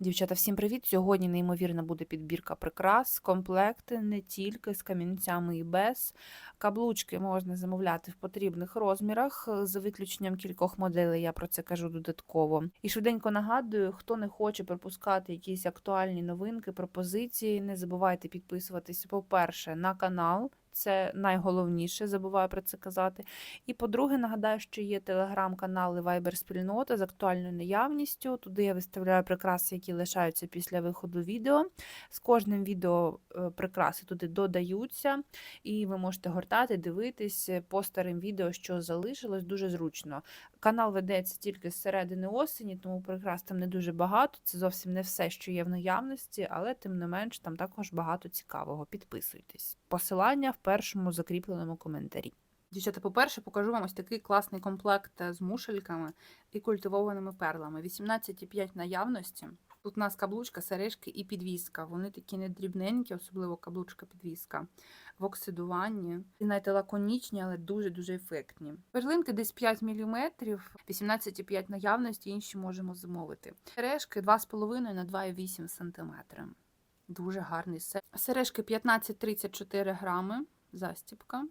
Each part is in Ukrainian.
Дівчата, всім привіт! Сьогодні неймовірна буде підбірка прикрас, комплекти не тільки з камінцями і без. Каблучки можна замовляти в потрібних розмірах, за виключенням кількох моделей, я про це кажу додатково. І швиденько нагадую, хто не хоче пропускати якісь актуальні новинки, пропозиції, не забувайте підписуватися, по-перше, на канал. Це найголовніше, забуваю про це казати. І по-друге, нагадаю, що є телеграм-канал Viber вайбер-спільнота з актуальною наявністю. Туди я виставляю прикраси, які лишаються після виходу відео. З кожним відео е, прикраси туди додаються, і ви можете гортати, дивитись по старим відео, що залишилось, дуже зручно. Канал ведеться тільки з середини осені, тому прикрас там не дуже багато. Це зовсім не все, що є в наявності, але тим не менш там також багато цікавого. Підписуйтесь. Посилання в першому закріпленому коментарі. Дівчата, по-перше, покажу вам ось такий класний комплект з мушельками і культивованими перлами. 18,5 наявності. Тут у нас каблучка, сережки і підвіска. Вони такі не дрібненькі, особливо каблучка-підвіска. В оксидуванні. І знаєте, лаконічні, але дуже-дуже ефектні. Перлинки десь 5 мм, 18,5 наявності, інші можемо замовити. Сережки 2,5 на 2,8 см. Дуже гарний сет. Сережки 15-34 грами, застіпка.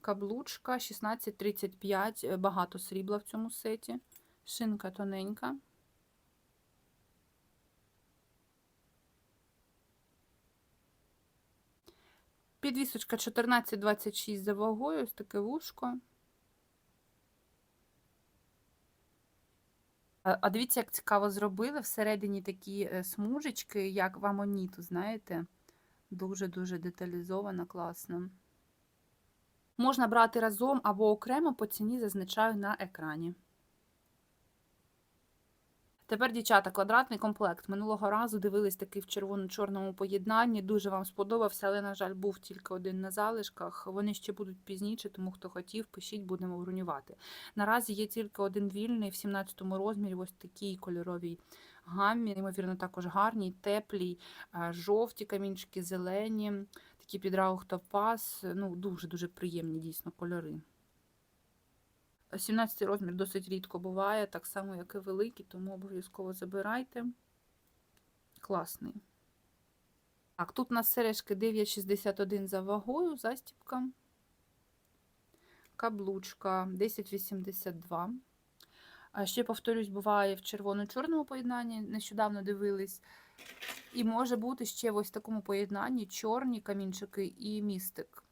Каблучка 16,35, багато срібла в цьому сеті. Шинка тоненька. Підвісочка 14,26 за вагою, ось таке вушко. А дивіться, як цікаво зробили. Всередині такі е, смужечки, як в амоніту, знаєте? Дуже-дуже деталізовано, класно. Можна брати разом або окремо по ціні зазначаю на екрані. Тепер, дівчата, квадратний комплект. Минулого разу дивились такий в червоно-чорному поєднанні. Дуже вам сподобався, але, на жаль, був тільки один на залишках. Вони ще будуть пізніше, тому хто хотів, пишіть, будемо бронювати. Наразі є тільки один вільний в 17-му розмірі, ось такій кольоровій гаммі. Ймовірно, також гарній, теплій, жовті камінчики, зелені, такі під раух топаз. Ну, дуже-дуже приємні дійсно кольори. 17 розмір досить рідко буває, так само, як і великий, тому обов'язково забирайте. Класний. Так, тут у нас сережки 9,61 за вагою, застіпка. Каблучка 10,82. А ще, повторюсь, буває в червоно-чорному поєднанні, нещодавно дивились. І може бути ще в ось такому поєднанні чорні камінчики і містик.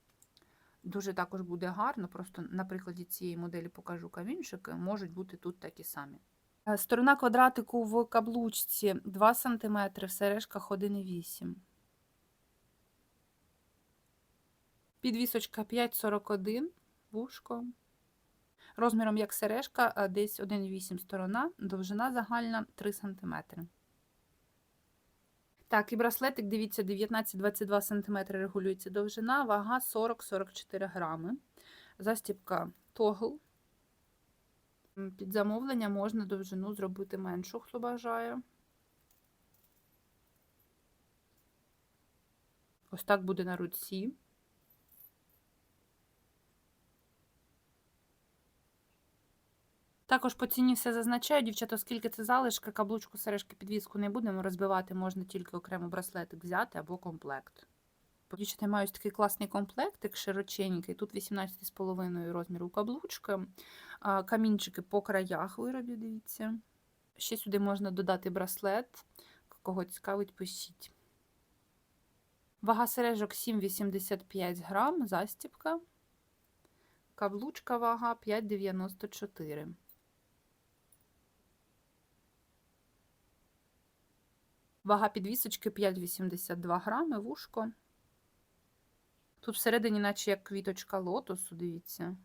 Дуже також буде гарно, просто на прикладі цієї моделі покажу камінчики, можуть бути тут такі самі. Е, Сторона квадратику в каблучці 2 см, в сережках 1,8 Підвісочка 5,41 вушко. Розміром як сережка, е, десь 1,8 сторона, довжина загальна 3 см. Так, і браслетик, дивіться, 19-22 см регулюється довжина, вага 40-44 грами. Застіпка тогл. Під замовлення можна довжину зробити меншу, хто бажає. Ось так буде на руці. Також по ціні все зазначаю, дівчата, оскільки це залишки, каблучку, сережки, підвіску не будемо розбивати, можна тільки окремо браслетик взяти або комплект. Дівчата, маю такий класний комплектик, широченький. Тут 18,5 розміру каблучка, камінчики по краях виробів, дивіться. Ще сюди можна додати браслет. Кого цікавить, пишіть. Вага сережок 7,85 грам, застіпка. Каблучка вага 5,94. Вага підвісочки 5,82 грами, вушко. Тут всередині, наче як квіточка лотосу, дивіться.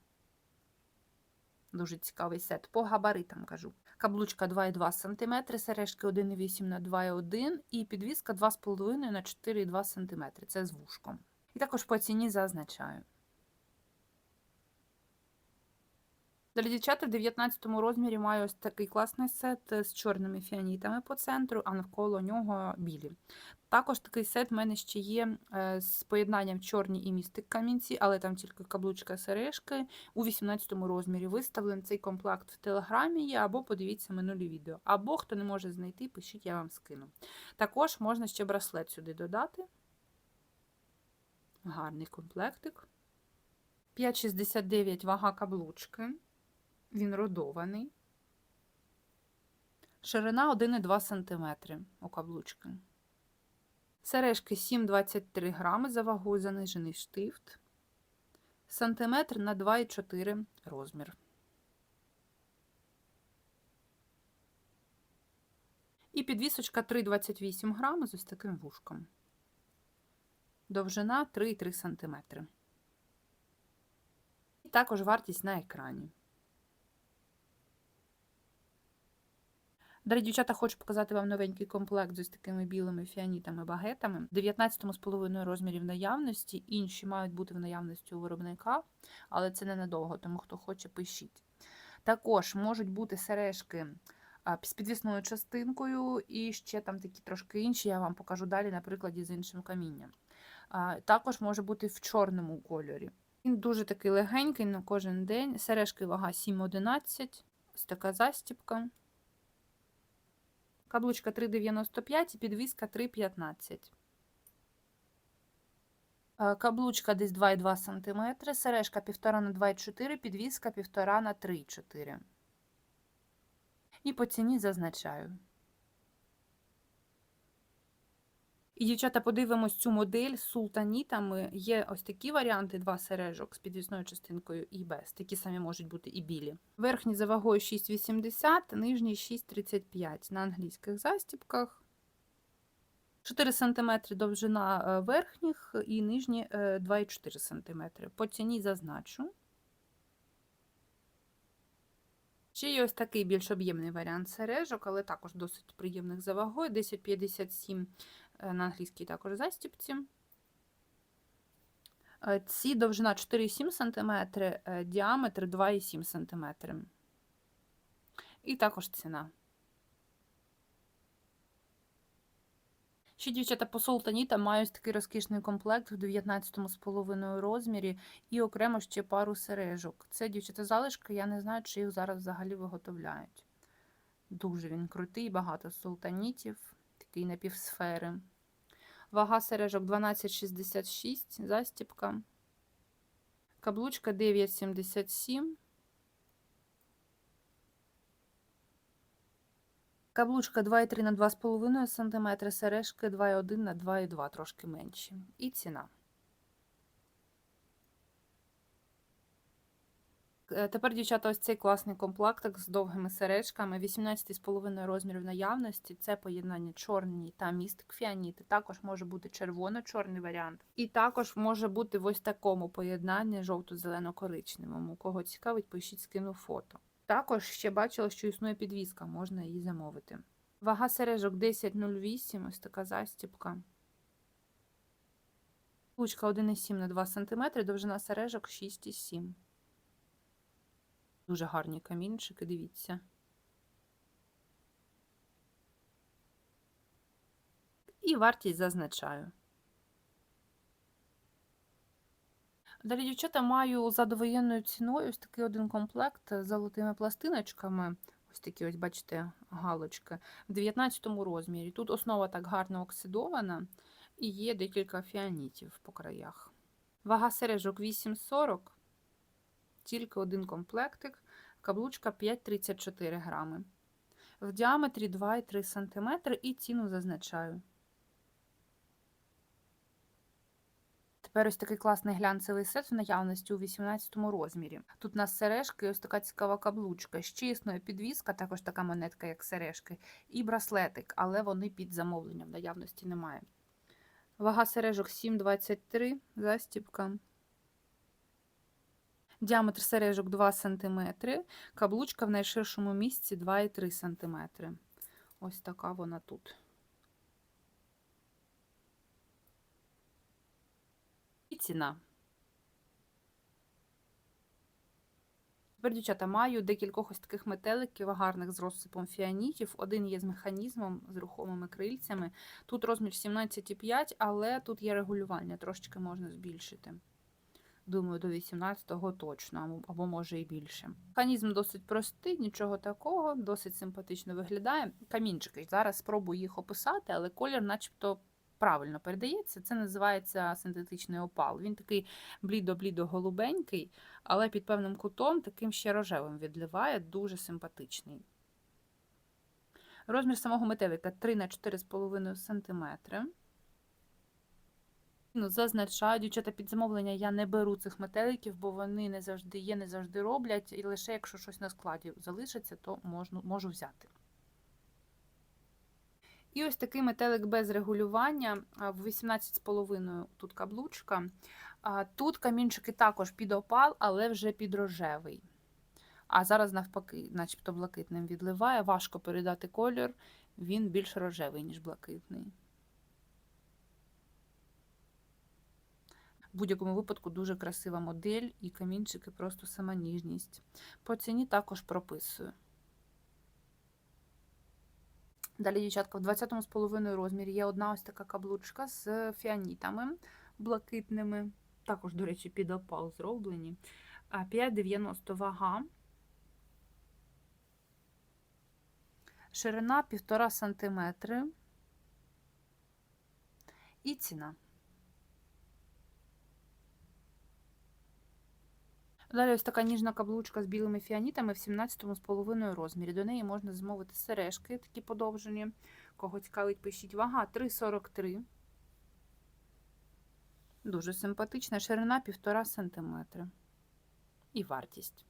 Дуже цікавий сет. По габаритам кажу. Каблучка 2,2 см, сережки 1,8 на 2,1 і підвіска 2,5 на 4,2 см. Це з вушком. І також по ціні зазначаю. Для дівчат в 19 розмірі маю ось такий класний сет з чорними фіанітами по центру, а навколо нього білі. Також такий сет в мене ще є е, з поєднанням чорні і містик камінці, але там тільки каблучка сережки у 18 розмірі. Виставлений цей комплект в телеграмі є, або подивіться минулі відео. Або хто не може знайти, пишіть, я вам скину. Також можна ще браслет сюди додати. Гарний комплектик. 5,69 вага каблучки. Він родований. Ширина 1,2 см у каблучки. Сережки 7,23 грами за вагою занижений штифт. Сантиметр на 2,4 розмір. І підвісочка 3,28 грами з ось таким вушком. Довжина 3,3 см. І також вартість на екрані. Дорогі дівчата, хочу показати вам новенький комплект з такими білими фіанітами-багетами. В 19,5 розмірів наявності, інші мають бути в наявності у виробника, але це ненадовго, тому хто хоче, пишіть. Також можуть бути сережки з підвісною частинкою, і ще там такі трошки інші, я вам покажу далі, на прикладі з іншим камінням. Також може бути в чорному кольорі. Він дуже такий легенький на кожен день. Сережки вага 7,11, ось така застіпка. Каблучка 3,95 і підвіска 3,15. Е, каблучка десь 2,2 см, сережка 1,5 на 2,4, підвіска 1,5 на 3,4. І по ціні зазначаю. І, дівчата, подивимось цю модель з султанітами. Є ось такі варіанти: два сережок з підвісною частинкою і без. Такі самі можуть бути і білі. Верхній за вагою 6,80, нижній 6,35 на англійських застіпках. 4 см довжина е, верхніх і нижні 2,4 е, см. По ціні зазначу. Ще є ось такий більш об'ємний варіант сережок, але також досить приємних за вагою. 10,57 Е, на англійській також застіпці. Е, ці довжина 4,7 см, е, діаметр 2,7 см. І також ціна. Ще дівчата по Солтаніта мають такий розкішний комплект в 19,5 розмірі і окремо ще пару сережок. Це дівчата залишки, я не знаю, чи їх зараз взагалі виготовляють. Дуже він крутий, багато султанітів такий напівсфери. Вага сережок 12,66, застіпка. Каблучка 9,77. Каблучка 2,3 на 2,5 см, сережки 2,1 на 2,2 трошки менші. І ціна. Тепер, дівчата, ось цей класний комплектик з довгими сережками, 18,5 розмірів наявності. Це поєднання чорні та містик фіаніти. Також може бути червоно-чорний варіант. І також може бути в ось такому поєднанні жовто-зелено-коричневому. Кого цікавить, пишіть скину фото. Також ще бачила, що існує підвіска, можна її замовити. Вага сережок 10,08, ось така застіпка. Лучка 1,7 на 2 см, довжина сережок 6,7 Дуже гарні камінчики, дивіться. І вартість зазначаю. Далі, дівчата, маю за довоєнною ціною ось такий один комплект з золотими пластиночками. Ось такі, ось, бачите, галочки в 19 розмірі. Тут основа так гарно оксидована і є декілька фіанітів по краях. Вага сережок 8,40 тільки один комплектик, каблучка 5,34 грами. В діаметрі 2,3 см і ціну зазначаю. Тепер ось такий класний глянцевий сет в наявності у 18 розмірі. Тут у нас сережки, ось така цікава каблучка, ще існує підвіска, також така монетка, як сережки, і браслетик, але вони під замовленням, наявності немає. Вага сережок 7,23, застіпка. Діаметр сережок 2 см, каблучка в найширшому місці 2,3 см. Ось така вона тут. І ціна. Тепер, дівчата, маю декількох ось таких метеликів гарних з розсипом фіанітів. Один є з механізмом, з рухомими крильцями. Тут розмір 17,5, але тут є регулювання, трошечки можна збільшити. Думаю, до 18-го точно, або- може і більше. Механізм досить простий, нічого такого, досить симпатично виглядає. Камінчики. Зараз спробую їх описати, але колір, начебто, правильно передається. Це називається синтетичний опал. Він такий блідо-блідо-голубенький, але під певним кутом таким ще рожевим відливає, дуже симпатичний. Розмір самого метелика 3 на 4,5 см. Ну, зазначаю, дівчата під замовлення я не беру цих метеликів, бо вони не завжди є, не завжди роблять. І лише якщо щось на складі залишиться, то можну, можу взяти. І ось такий метелик без регулювання в 18,5 тут каблучка. Тут камінчики також під опал, але вже під рожевий. А зараз, навпаки, начебто блакитним відливає. Важко передати колір, він більш рожевий, ніж блакитний. В будь-якому випадку дуже красива модель і камінчики просто сама ніжність. По ціні також прописую. Далі, дівчатка, в 20,5 розмірі є одна ось така каблучка з фіанітами блакитними. Також, до речі, під опал зроблені. 5,90 вага. Ширина 1,5 см. І ціна. Далі ось така ніжна каблучка з білими фіанітами в 17,5 розмірі. До неї можна замовити сережки, такі подовжені. Кого цікавить, пишіть. Вага 3,43. Дуже симпатична. Ширина 1,5 см. І вартість.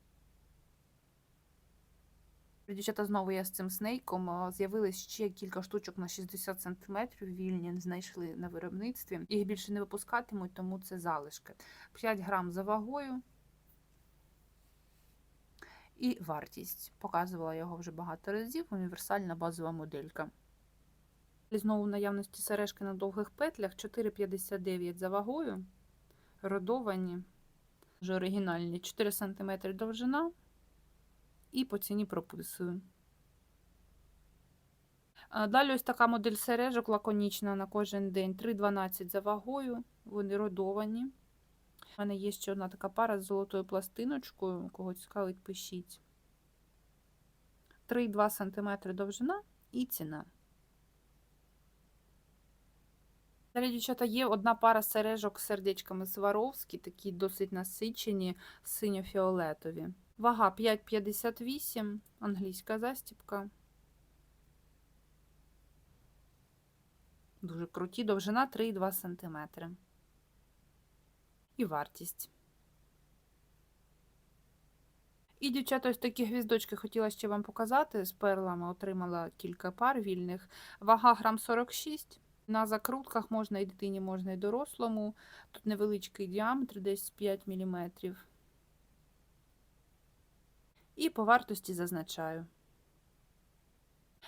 Дівчата, знову я з цим снейком. а, З'явилось ще кілька штучок на 60 см вільні, знайшли на виробництві. Їх більше не випускатимуть, тому це залишки. 5 грам за вагою. І вартість. Показувала його вже багато разів. Універсальна базова моделька. Знову в наявності сережки на довгих петлях 4,59 за вагою. Родовані, вже оригінальні 4 см довжина. І по ціні прописую. Далі ось така модель сережок лаконічна на кожен день. 3,12 за вагою. Вони родовані. У мене є ще одна така пара з золотою пластиночкою. Кого цікавить, пишіть. 3,2 см довжина і ціна. Далі, дівчата, є одна пара сережок з сердечками Сваровські, такі досить насичені, синьо-фіолетові. Вага 5,58, англійська застіпка. Дуже круті, довжина 3,2 см. І вартість. І, дівчата, ось такі гвіздочки хотіла ще вам показати. З перлами отримала кілька пар вільних. Вага грам 46. На закрутках можна і дитині, можна і дорослому. Тут невеличкий діаметр, десь 5 мм. І по вартості зазначаю.